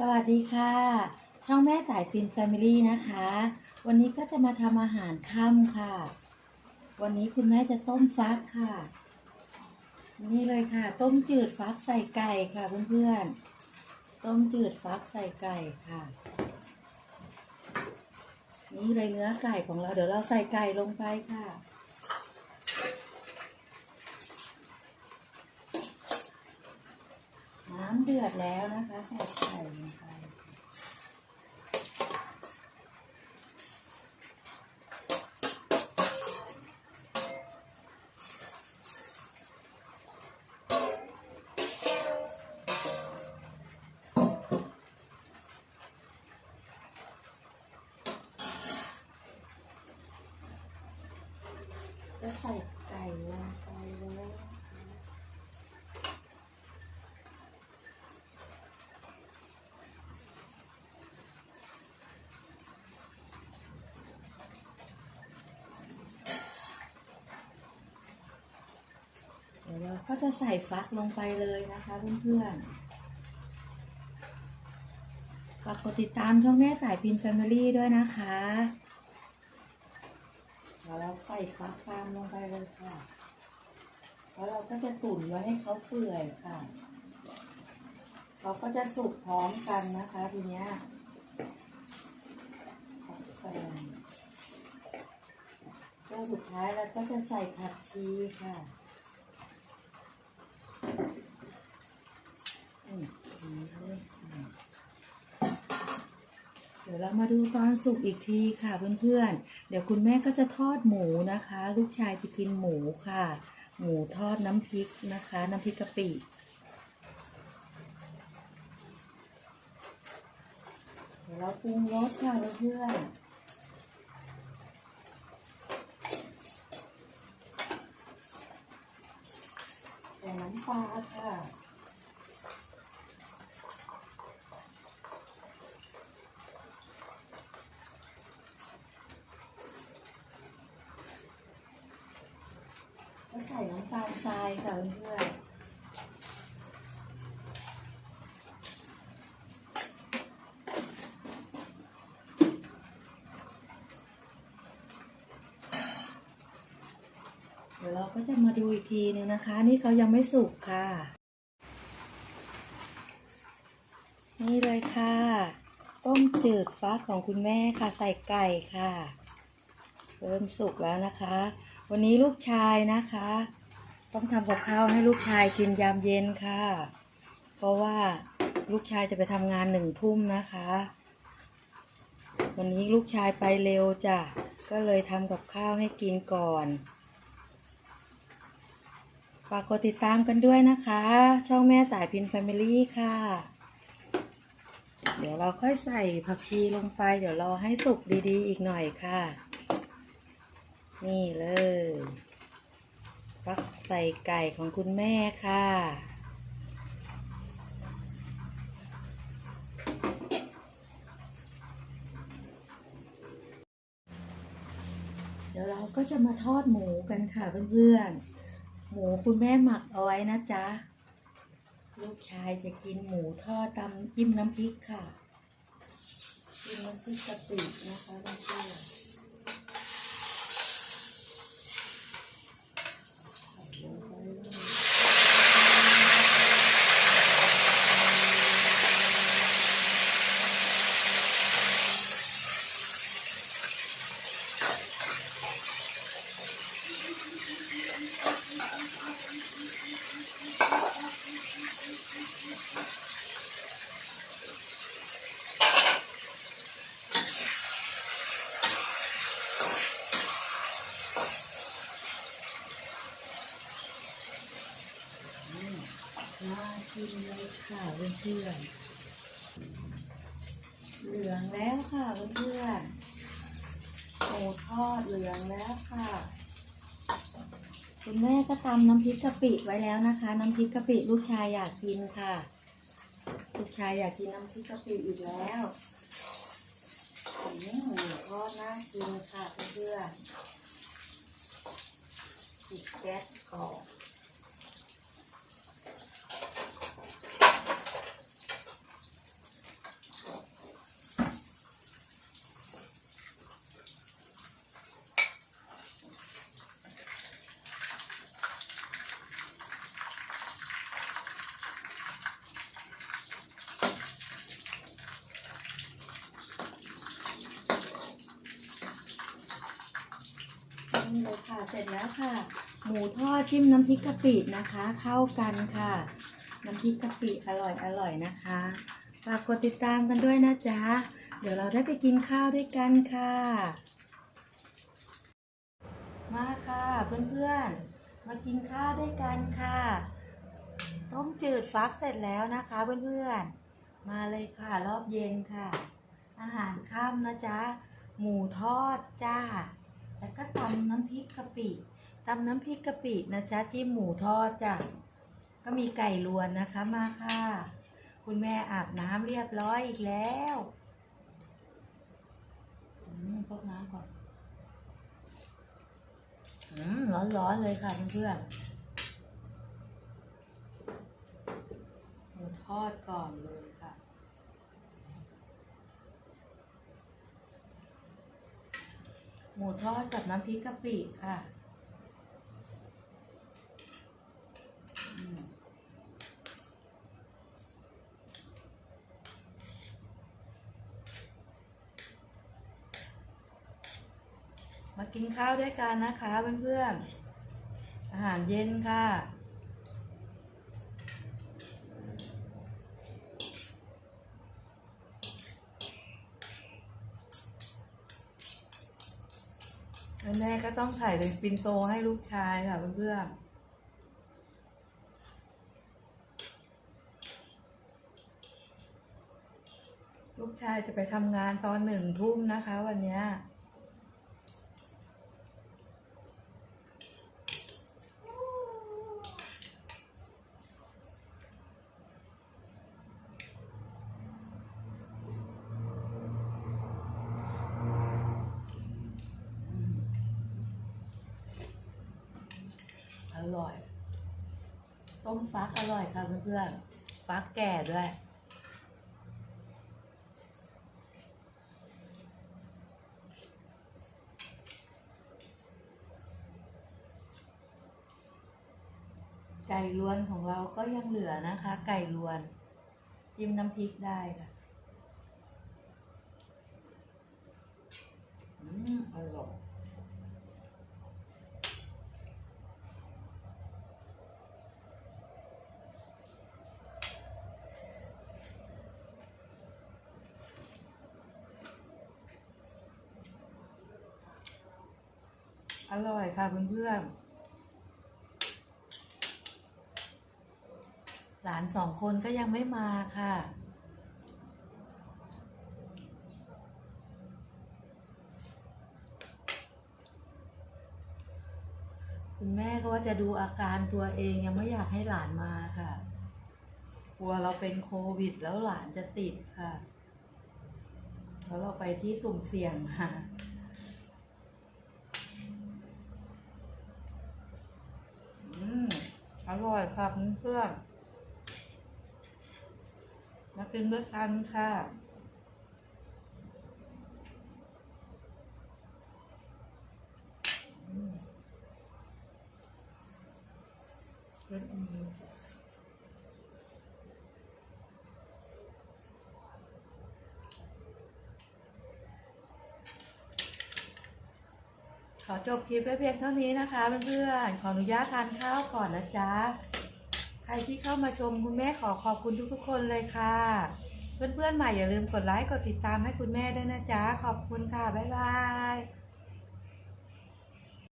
สวัสดีค่ะ ช่องแม่ต่ายฟินแฟมิลี่นะคะ วันนี้ก็จะมาทำอาหารค่ำค่ะ วันนี้คุณแม่จะต้มฟักค่ะ นี่เลยค่ะ ต้มจืดฟักใส่ไก่ค่ะเพื่อนๆ ต้มจืดฟักใส่ไก่ค่ะ นี่เลยเนื้อไก่ของเราเดี๋ยวเราใส่ไก่ลงไปค่ะ น้ำเดือดแล้วนะคะใส่ไก่ลงไปก็ใส่ไก่ลงไปเลยเดี๋ยวเรา ก็จะใส่ฟักลงไปเลยนะคะเพื่อนๆฝากกดติดตามช่องแม่สายพินแฟมิลี่ด้วยนะคะเดี๋ยวเราใส่ฟักฟางลงไปเลยค่ะ แล้วเราก็จะตุ๋นไว้ให้เขาเปื่อยค่ะ เขาก็จะสุกพร้อมกันนะคะทีเนี้ยฟักฟางก็สุดท้ายเราก็จะใส่ผักชีค่ะอืมอืมอืม เดี๋ยวเรามาดูตอนสุกอีกทีค่ะเพื่อนๆ เดี๋ยวคุณแม่ก็จะทอดหมูนะคะ ลูกชายจะกินหมูค่ะ หมูทอดน้ำพริกนะคะ น้ำพริกกะปิเดี๋ยวเราปรุงรสค่ะเพื่อนๆใส่น้ำปลาค่ะ ก็ใส่น้ำตาลทรายค่ะเพื่อนเดี๋ยวเราก็จะมาดูอีกทีนึงนะคะ นี่เขายังไม่สุกค่ะ นี่เลยค่ะ ต้มจืดฟักของคุณแม่ค่ะ ใส่ไก่ค่ะ เริ่มสุกแล้วนะคะ วันนี้ลูกชายนะคะ ต้องทำกับข้าวให้ลูกชายกินยามเย็นค่ะ เพราะว่าลูกชายจะไปทำงานหนึ่งทุ่มนะคะ วันนี้ลูกชายไปเร็วจ้ะก็เลยทำกับข้าวให้กินก่อนฝากกดติดตามกันด้วยนะคะ ช่องแม่สายพินแฟมิลี่ค่ะ เดี๋ยวเราค่อยใส่ผักชีลงไป เดี๋ยวรอให้สุกดีๆ อีกหน่อยค่ะ นี่เลยฟักใส่ไก่ของคุณแม่ค่ะ เดี๋ยวเราก็จะมาทอดหมูกันค่ะเพื่อนๆ หมูคุณแม่หมักเอาไว้นะจ๊ะ ลูกชายจะกินหมูทอดตำจิ้มน้ำพริกค่ะจิ้มน้ำพริกกะปินะคะเพื่อนๆ น่า กินเลยค่ะเพื่อนๆเหลืองแล้วค่ะเพื่อนๆหมูทอดเหลืองแล้วค่ะ คุณแม่ก็ตำน้ำพริกกะปิไว้แล้วนะคะ น้ำพริกกะปิลูกชายอยากกินค่ะ ลูกชายอยากกินน้ำพริกกะปิอีกแล้วอืมหมูทอดน่ากินค่ะเพื่อนๆปิดแก๊สก่อน ค่ะเสร็จแล้วค่ะ หมูทอดจิ้มน้ำพริกกะปินะคะ เข้ากันค่ะ น้ำพริกกะปิอร่อยอร่อยนะคะฝากกดติดตามกันด้วยนะจ๊ะ เดี๋ยวเราได้ไปกินข้าวด้วยกันค่ะ มาค่ะเพื่อนๆ มากินข้าวด้วยกันค่ะ ต้มจืดฟักเสร็จแล้วนะคะเพื่อนๆ มาเลยค่ะรอบเย็นค่ะ อาหารค่ำนะจ๊ะ หมูทอดจ้า แล้วก็ตำน้ำพริกกะปิตำน้ำพริกกะปินะจ๊ะจิ้มหมูทอดจ้ะก็มีไก่ลวนนะคะมาค่ะ คุณแม่อาบน้ำเรียบร้อยอีกแล้วอืมพกน้ำก่อนอืมร้อนๆเลยค่ะเพื่อนๆหมูทอดก่อนเลยค่ะ ห มูทอดกับน้ำพริกกะปิค่ะมากินข้าวด้วยกันนะคะเพื่อนๆ อาหารเย็นค่ะ แม่ก็ต้องถ่ายเป็นปินโตให้ลูกชายค่ะเพื่อนลูกชายจะไปทำงานตอนหนึ่งทุ่มนะคะวันนี้ ร่อย ต้มฟักอร่อยค่ะเพื่อนๆฟักแก่ด้วยไก่ล้วนของเราก็ยังเหลือนะคะ ไก่ล้วนจิ้มน้ำพริกได้ค่ะอืมอร่อย อร่อยค่ะเพื่อนๆ หลานสองคนก็ยังไม่มาค่ะ คุณแม่ก็ว่าจะดูอาการตัวเองยังไม่อยากให้หลานมาค่ะ กลัวเราเป็นโควิดแล้วหลานจะติดค่ะ แล้วเราไปที่สุ่มเสี่ยงค่ะ มอร่อยครับเพื่อนๆมากินด้วยกันค่ะอืมเล่นอันนี้ ขอจบคลิปไว้เพียงเท่านี้นะคะเพื่อนๆ ขออนุญาตทานข้าวก่อนนะจ๊ะ ใครที่เข้ามาชมคุณแม่ขอขอบคุณทุกๆ คนเลยค่ะ เพื่อนๆ ใหม่อย่าลืมกดไลค์กดติดตามให้คุณแม่ด้วยนะจ๊ะ ขอบคุณค่ะ บ๊ายบาย